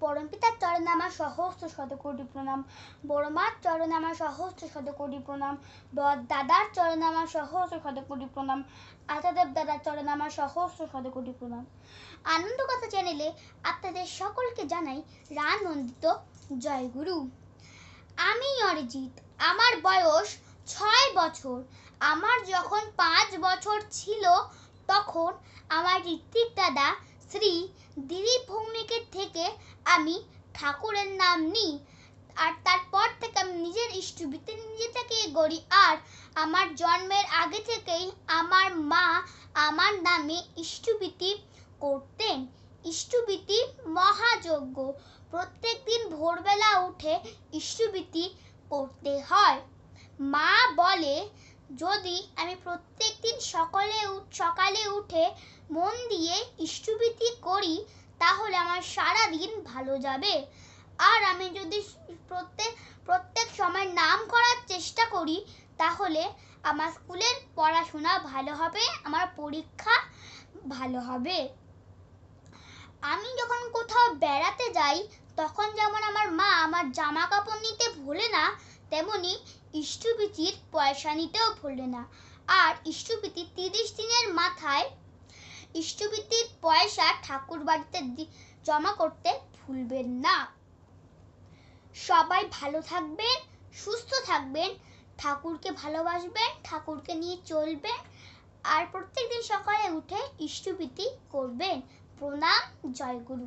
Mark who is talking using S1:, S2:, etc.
S1: পরমপিতার চরণে আমার সহস্র শতকোটি প্রণাম। বড় মার চরণে আমার সহস্র শতকোটি প্রণাম। দাদার চরণে আমার সহস্র শতকোটি প্রণাম। আচাদেব দাদার চরণে আমার সহস্র শতকোটি প্রণাম। আনন্দ কথা চ্যানেলে আপনাদের সকলকে জানাই রানন্দিত জয়গুরু। আমি অরিজিৎ। আমার বয়স ছয় বছর। আমার যখন পাঁচ বছর ছিল তখন আমার ঋত্বিক দাদা শ্রী দিলীপ ভৌমিকের থেকে আমি ঠাকুরের নাম নিই, আর তারপর থেকে আমি নিজের ইষ্টবিতে নিজে থেকে গড়ি, আর আমার জন্মের আগে থেকেই আমার মা আমার নামে ইষ্টবিতি করতেন। ইষ্টবিতি মহাযজ্ঞ। প্রত্যেক দিন ভোরবেলা উঠে ইষ্টবিতি করতে হয়। মা বলে, যদি আমি প্রত্যেক দিন সকালে সকালে উঠে মন দিয়ে ইষ্টবিতি করি আমার সারা দিন ভালো যাবে। আর আমি যদি প্রত্যেক প্রত্যেক সময় নাম করার চেষ্টা করি, তাহলে আমার স্কুলের পড়াশোনা ভালো হবে, আমার পরীক্ষা ভালো হবে। আমি যখন কোথাও বেড়াতে যাই, তখন যেমন আমার মা আমার জামা কাপড় নিতে ভোলে না, তেমনি ইষ্টবিতির পয়সা নিতেও ভোলে না। আর ইষ্টবিতি তিরিশ দিনের মাথায় ইষ্টবিতির পয়সা ঠাকুর বাড়িতে জমা করতে ভুলবেন না। সবাই ভালো থাকবেন, সুস্থ থাকবেন, ঠাকুরকে ভালোবাসবেন, ঠাকুরকে নিয়ে চলবেন, আর প্রত্যেকদিন সকালে উঠে ইষ্টবৃত্তি করবেন। প্রণাম জয়গুরু